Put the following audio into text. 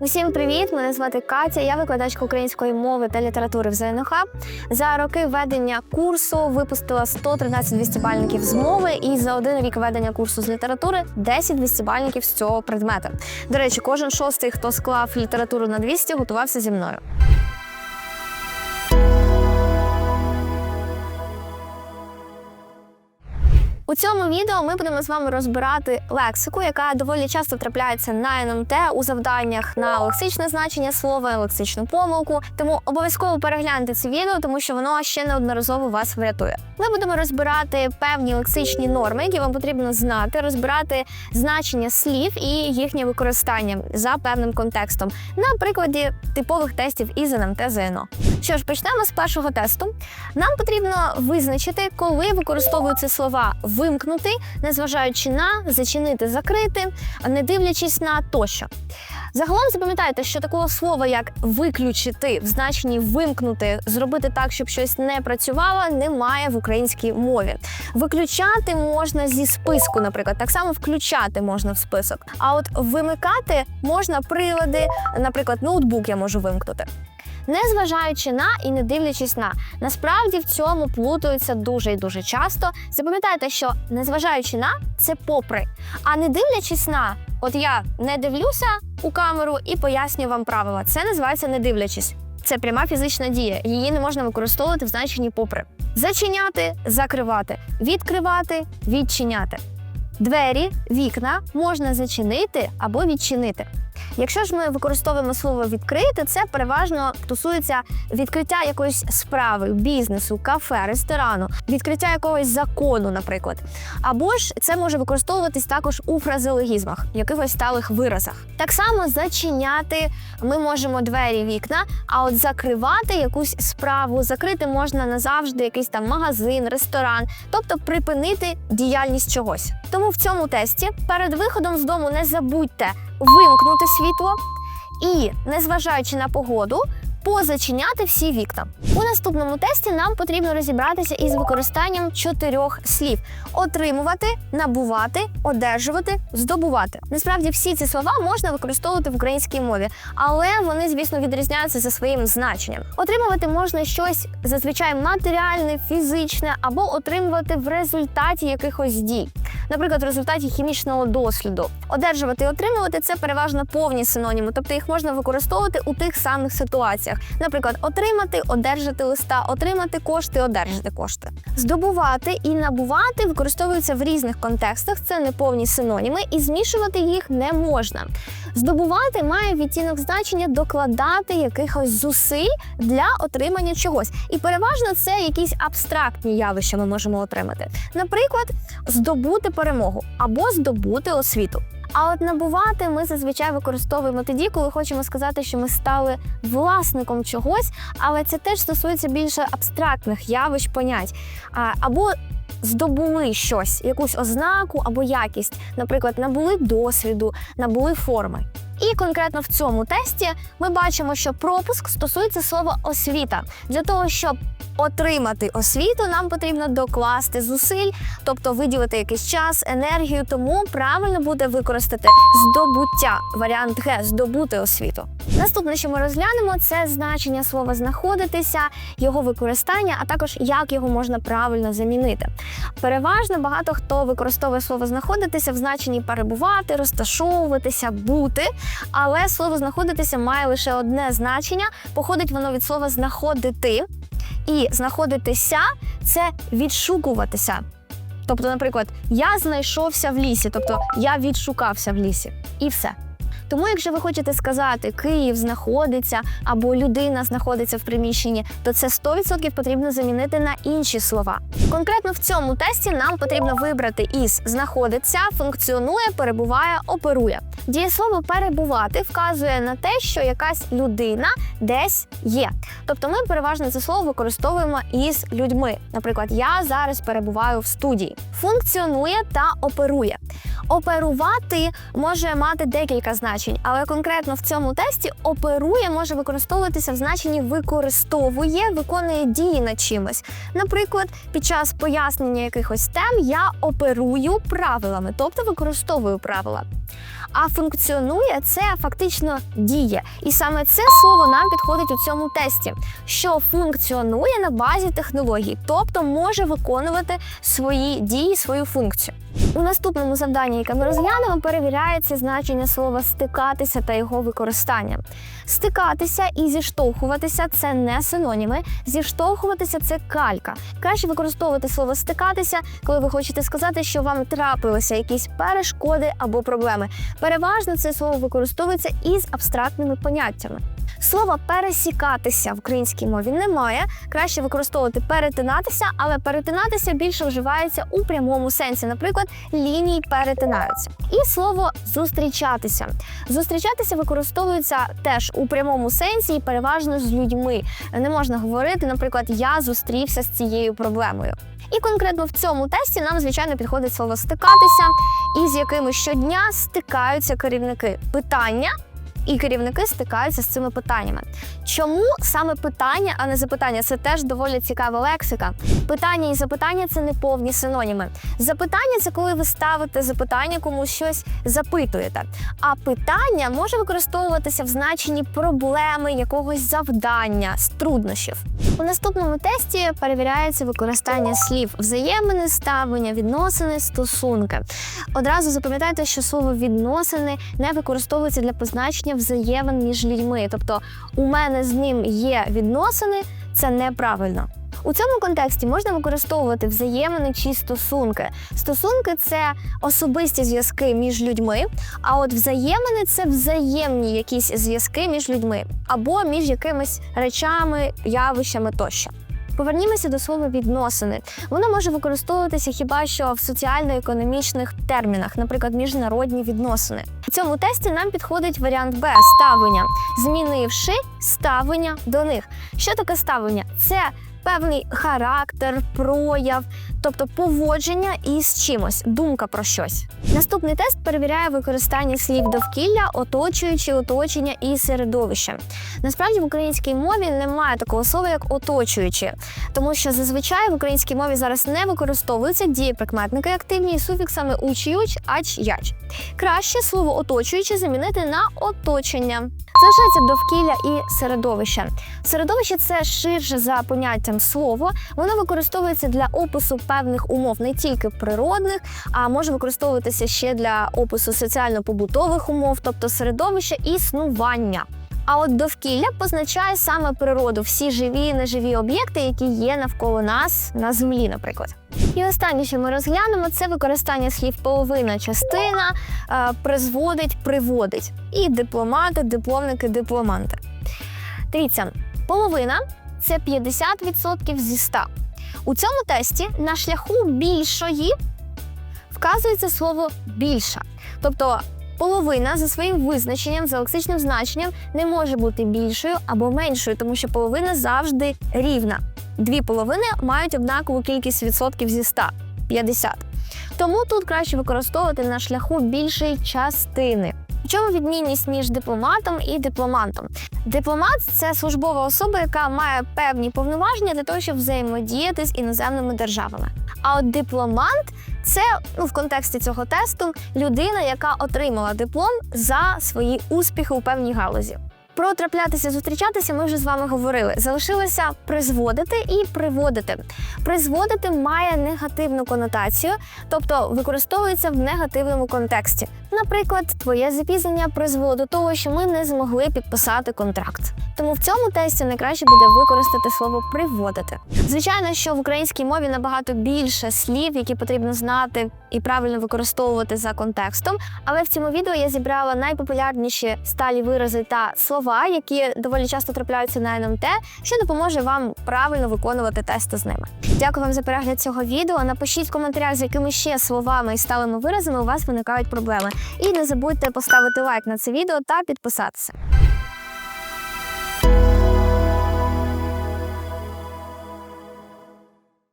Усім привіт! Мене звати Катя. Я викладачка української мови та літератури в ЗНХ. За роки ведення курсу випустила 113 200-бальників з мови, і за один рік ведення курсу з літератури 10 200-бальників з цього предмета. До речі, кожен шостий, хто склав літературу на 200, готувався зі мною. Цьому відео ми будемо з вами розбирати лексику, яка доволі часто трапляється на НМТ у завданнях на лексичне значення слова, лексичну помилку. Тому обов'язково перегляньте це відео, тому що воно ще неодноразово вас врятує. Ми будемо розбирати певні лексичні норми, які вам потрібно знати, розбирати значення слів і їхнє використання за певним контекстом на прикладі типових тестів із НМТ ЗНО. Що ж, почнемо з першого тесту. Нам потрібно визначити, коли використовуються слова вимкнути, незважаючи на зачинити, закрити, не дивлячись на тощо. Загалом запам'ятайте, що такого слова, як виключити в значенні вимкнути, зробити так, щоб щось не працювало, немає в українській мові. Виключати можна зі списку, наприклад, так само включати можна в список. А от вимикати можна прилади, наприклад, ноутбук я можу вимкнути. Незважаючи на і не дивлячись на, насправді в цьому плутаються дуже і дуже часто. Запам'ятайте, що незважаючи на це попри, а не дивлячись на, от я не дивлюся у камеру і пояснюю вам правила. Це називається не дивлячись. Це пряма фізична дія. Її не можна використовувати в значенні попри. Зачиняти, закривати, відкривати, відчиняти. Двері, вікна можна зачинити або відчинити. Якщо ж ми використовуємо слово відкрити, це переважно стосується відкриття якоїсь справи, бізнесу, кафе, ресторану, відкриття якогось закону, наприклад. Або ж це може використовуватись також у фразеологізмах, якихось сталих виразах. Так само зачиняти ми можемо двері, вікна, а от закривати якусь справу, закрити можна назавжди якийсь там магазин, ресторан, тобто припинити діяльність чогось. Тому в цьому тесті перед виходом з дому не забудьте вимкнути світло і, незважаючи на погоду, позачиняти всі вікна. У наступному тесті нам потрібно розібратися із використанням чотирьох слів: отримувати, набувати, одержувати, здобувати. Насправді всі ці слова можна використовувати в українській мові, але вони, звісно, відрізняються за своїм значенням. Отримувати можна щось зазвичай матеріальне, фізичне або отримувати в результаті якихось дій. Наприклад, в результаті хімічного досліду. Одержувати і отримувати це переважно повні синоніми, тобто їх можна використовувати у тих самих ситуаціях. Наприклад, отримати, одержати листа, отримати кошти, одержати кошти. Здобувати і набувати використовуються в різних контекстах. Це не повні синоніми, і змішувати їх не можна. Здобувати має відтінок значення докладати якихось зусиль для отримання чогось. І переважно це якісь абстрактні явища ми можемо отримати. Наприклад, здобути перемогу або здобути освіту. А от набувати ми зазвичай використовуємо тоді, коли хочемо сказати, що ми стали власником чогось, але це теж стосується більше абстрактних явищ, понять. Або здобули щось, якусь ознаку або якість, наприклад, набули досвіду, набули форми. І конкретно в цьому тесті ми бачимо, що пропуск стосується слова освіта. Для того, щоб отримати освіту, нам потрібно докласти зусиль, тобто виділити якийсь час, енергію. Тому правильно буде використати здобуття. Варіант Г здобути освіту. Наступне, що ми розглянемо, це значення слова знаходитися, його використання, а також як його можна правильно замінити. Переважно багато хто використовує слово знаходитися в значенні перебувати, розташовуватися, бути. Але слово знаходитися має лише одне значення. Походить воно від слова знаходити. І знаходитися це відшукуватися. Тобто, наприклад, я знайшовся в лісі, тобто я відшукався в лісі, і все. Тому, якщо ви хочете сказати Київ знаходиться або людина знаходиться в приміщенні, то це 100% потрібно замінити на інші слова. Конкретно в цьому тесті нам потрібно вибрати із знаходиться, функціонує, перебуває, оперує. Дієслово перебувати вказує на те, що якась людина десь є. Тобто ми переважно це слово використовуємо із людьми. Наприклад, я зараз перебуваю в студії. Функціонує та оперує. Оперувати може мати декілька значень. Значень, але конкретно в цьому тесті оперує може використовуватися в значенні використовує, виконує дії над чимось. Наприклад, під час пояснення якихось тем я оперую правилами, тобто використовую правила. А функціонує це фактично діє. І саме це слово нам підходить у цьому тесті, що функціонує на базі технологій, тобто може виконувати свої дії, свою функцію. У наступному завданні, яке ми розглянемо, перевіряється значення слова стикатися та його використання. Стикатися і зіштовхуватися це не синоніми. Зіштовхуватися це калька. Краще використовувати слово стикатися, коли ви хочете сказати, що вам трапилися якісь перешкоди або проблеми. Переважно це слово використовується із абстрактними поняттями. Слова пересікатися в українській мові немає. Краще використовувати перетинатися, але перетинатися більше вживається у прямому сенсі. Наприклад, лінії перетинаються. І слово зустрічатися. Зустрічатися використовується теж у прямому сенсі і переважно з людьми. Не можна говорити, наприклад, я зустрівся з цією проблемою. І конкретно в цьому тесті нам, звичайно, підходить слово стикатися, і з якими щодня стикаються керівники. Питання і керівники стикаються з цими питаннями. Чому саме питання, а не запитання? Це теж доволі цікава лексика. Питання і запитання це не повні синоніми. Запитання це коли ви ставите запитання, комусь щось запитуєте. А питання може використовуватися в значенні проблеми, якогось завдання, з труднощів. У наступному тесті перевіряється використання слів взаємини, ставлення, відносини, стосунки. Одразу запам'ятайте, що слово відносини не використовується для позначення взаємин між людьми. Тобто, у мене з ним є відносини, це неправильно. У цьому контексті можна використовувати взаємини чи стосунки. Стосунки це особисті зв'язки між людьми, а от взаємини це взаємні якісь зв'язки між людьми або між якимись речами, явищами тощо. Повернімося до слова відносини. Воно може використовуватися хіба що в соціально-економічних термінах, наприклад, міжнародні відносини. У цьому тесті нам підходить варіант Б ставлення, змінивши ставлення до них. Що таке ставлення? Це певний характер, прояв, тобто поводження із чимось, думка про щось. Наступний тест перевіряє використання слів довкілля, оточуючи оточення і середовище. Насправді в українській мові немає такого слова, як оточуючи, тому що зазвичай в українській мові зараз не використовуються дієприкметники активні із суфіксами уч-юч, ач, яч. Краще слово оточуючи замінити на оточення. Залишається довкілля і середовище. Середовище це ширше за поняттям слово. Воно використовується для опису певних умов, не тільки природних, а може використовуватися ще для опису соціально-побутових умов, тобто середовище існування. А от довкілля позначає саме природу, всі живі і неживі об'єкти, які є навколо нас на землі, наприклад. І останнє, що ми розглянемо, це використання слів половина, частина, е, призводить, приводить. І дипломати, дипломники, дипломанти. Дивіться, половина це 50% зі 100. У цьому тесті на шляху більшої вказується слово більша. Тобто половина за своїм визначенням, за лексичним значенням, не може бути більшою або меншою, тому що половина завжди рівна. Дві половини мають однакову кількість відсотків зі 100 – 50. Тому тут краще використовувати на шляху більшої частини. В чому відмінність між дипломатом і дипломантом? Дипломат це службова особа, яка має певні повноваження для того, щоб взаємодіяти з іноземними державами. А от дипломант це ну, в контексті цього тесту людина, яка отримала диплом за свої успіхи у певній галузі. Про траплятися, зустрічатися ми вже з вами говорили. Залишилося призводити і приводити. Призводити має негативну конотацію, тобто використовується в негативному контексті. Наприклад, твоє запізнення призвело до того, що ми не змогли підписати контракт. Тому в цьому тесті найкраще буде використати слово приводити. Звичайно, що в українській мові набагато більше слів, які потрібно знати і правильно використовувати за контекстом. Але в цьому відео я зібрала найпопулярніші сталі вирази та слова, які доволі часто трапляються на НМТ, що допоможе вам правильно виконувати тести з ними. Дякую вам за перегляд цього відео. Напишіть в коментарях, з якими ще словами і сталими виразами у вас виникають проблеми. І не забудьте поставити лайк на це відео та підписатися.